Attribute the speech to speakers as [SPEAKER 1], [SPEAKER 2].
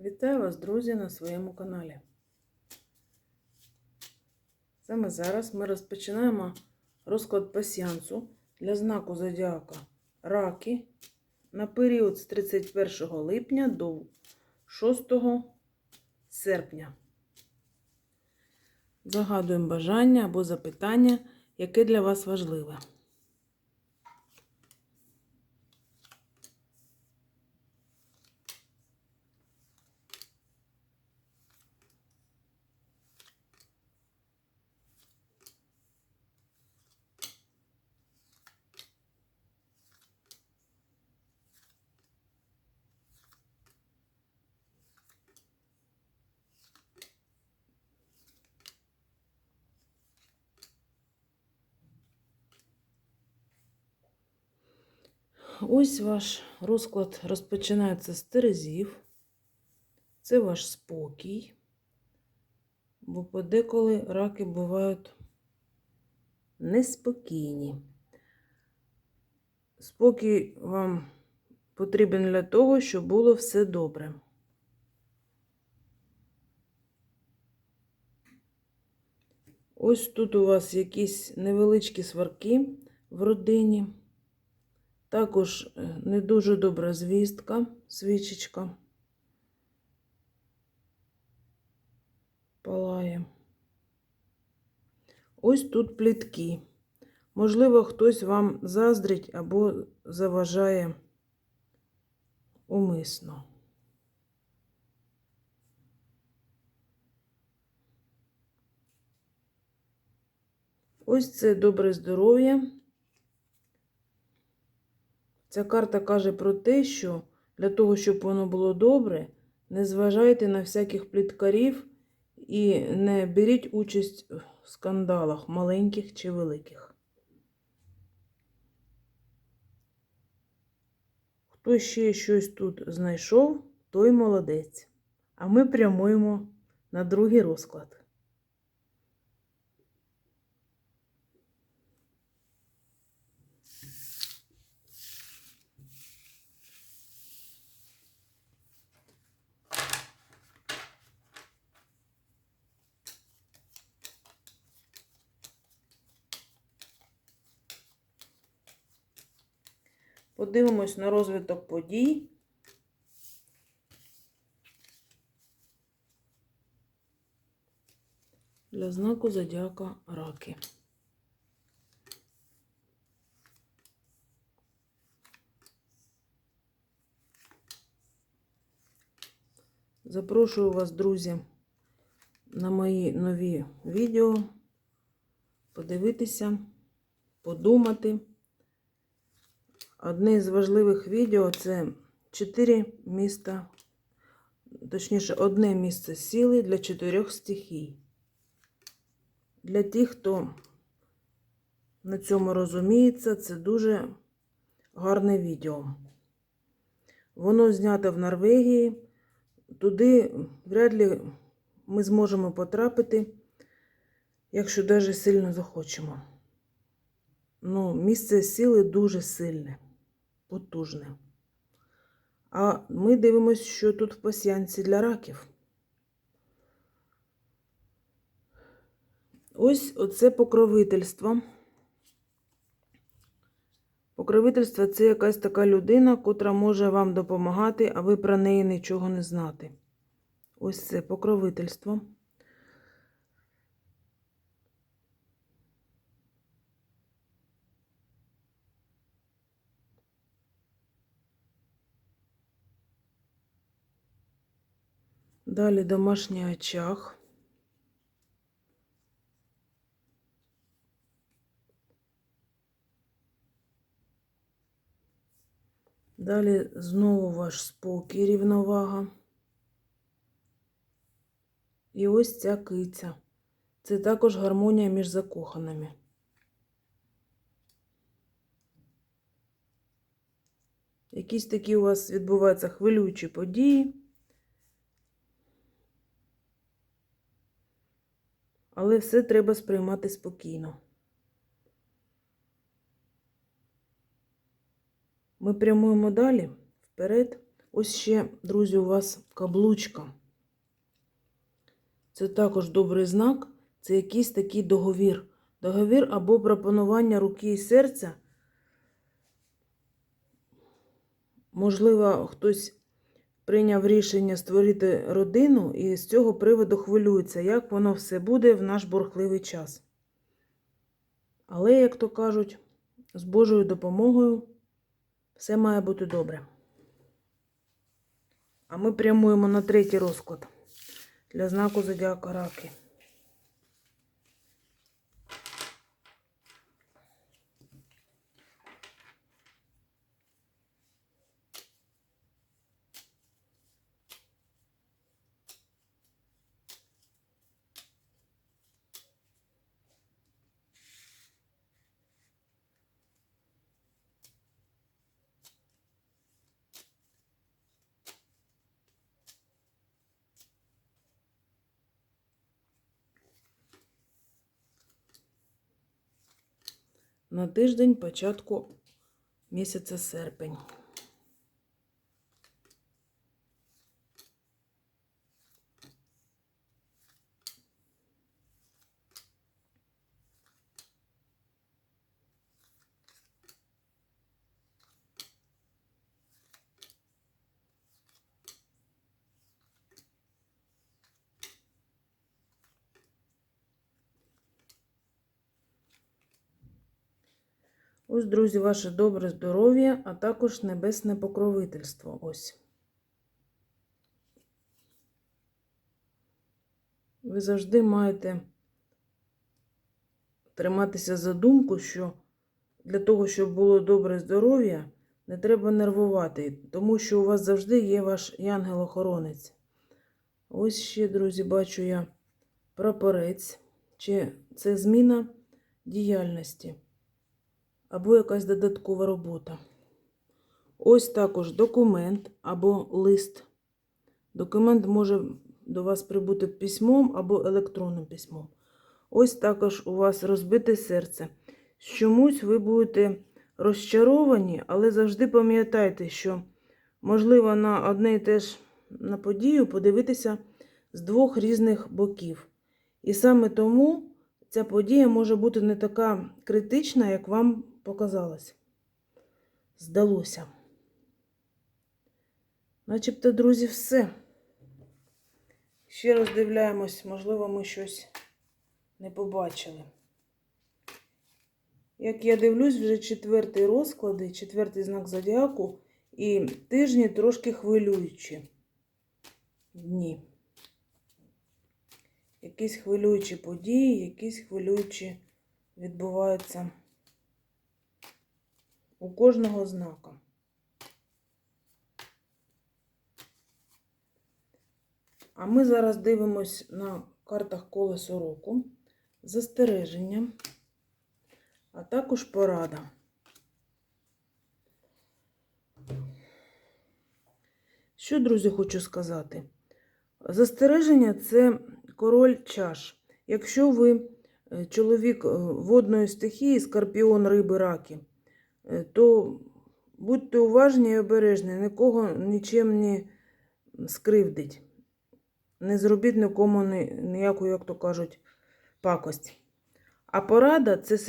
[SPEAKER 1] Вітаю вас, друзі, на своєму каналі. Саме зараз ми розпочинаємо розклад пасіансу для знаку Зодіака Раки на період з 31 липня до 6 серпня. Загадуємо бажання або запитання, яке для вас важливе. Ось ваш розклад розпочинається з терезів. Це ваш спокій. Бо подеколи раки бувають неспокійні. Спокій вам потрібен для того, щоб було все добре. Ось тут у вас якісь невеличкі сварки в родині. Також е, не дуже добра звістка, свічечка палає. Ось тут плітки. Можливо, хтось вам заздрить або заважає умисно. Ось це добре здоров'я. Ця карта каже про те, що для того, щоб воно було добре, не зважайте на всяких пліткарів і не беріть участь в скандалах, маленьких чи великих. Хто ще щось тут знайшов, той молодець. А ми прямуємо на другий розклад. Подивимось на розвиток подій. Для знаку зодіака раки. Запрошую вас, друзі, на мої нові відео, подивитися, подумати. Одне з важливих відео це 4 міста, точніше, одне місце сили для чотирьох стихій. Для тих, хто на цьому розуміється, це дуже гарне відео. Воно знято в Норвегії. Туди вряд ли ми зможемо потрапити, якщо навіть сильно захочемо. Ну, місце сили дуже сильне потужне. А ми дивимося, що тут в пасіянці для раків. Ось оце покровительство. Покровительство це якась така людина, котра може вам допомагати, а ви про неї нічого не знати. Ось це покровительство. Далі домашній очаг. Далі знову ваш спокій, рівновага. І ось ця киця. Це також гармонія між закоханими. Якісь такі у вас відбуваються хвилюючі події. Але все треба сприймати спокійно. Ми прямуємо далі, вперед. Ось ще, друзі, у вас каблучка. Це також добрий знак, це якийсь такий договір. Договір або пропонування руки і серця. Можливо, хтось прийняв рішення створити родину і з цього приводу хвилюється, як воно все буде в наш бурхливий час. Але, як то кажуть, з Божою допомогою все має бути добре. А ми прямуємо на третій розклад для знаку Зодіака Раки. На тиждень початку місяця серпень. Ось, друзі, ваше добре здоров'я, а також небесне покровительство. Ось. Ви завжди маєте триматися за думку, що для того, щоб було добре здоров'я, не треба нервувати, тому що у вас завжди є ваш янгел-охоронець. Ось ще, друзі, бачу я прапорець. Чи це зміна діяльності? Або якась додаткова робота. Ось також документ або лист. Документ може до вас прибути письмом або електронним письмом. Ось також у вас розбите серце. Чомусь ви будете розчаровані, але завжди пам'ятайте, що можливо на одне і те ж на подію подивитися з двох різних боків. І саме тому ця подія може бути не така критична, як вам показалось. Здалося. Начебто, друзі, все. Ще роздивляємось, можливо, ми щось не побачили. Як я дивлюсь, вже четвертий розклад, четвертий знак зодіаку, і тижні трошки хвилюючі дні. Якісь хвилюючі події, якісь хвилюючі відбуваються у кожного знака. А ми зараз дивимось на картах колесо року, застереження, а також порада. Що, друзі, хочу сказати? Застереження це король чаш. Якщо ви е, чоловік е, водної стихії, скорпіон, риби, раки, то будьте уважні і обережні, нікого нічим не скривдить. Не зробіть нікому ні- ніяку, як то кажуть, пакость. А порада це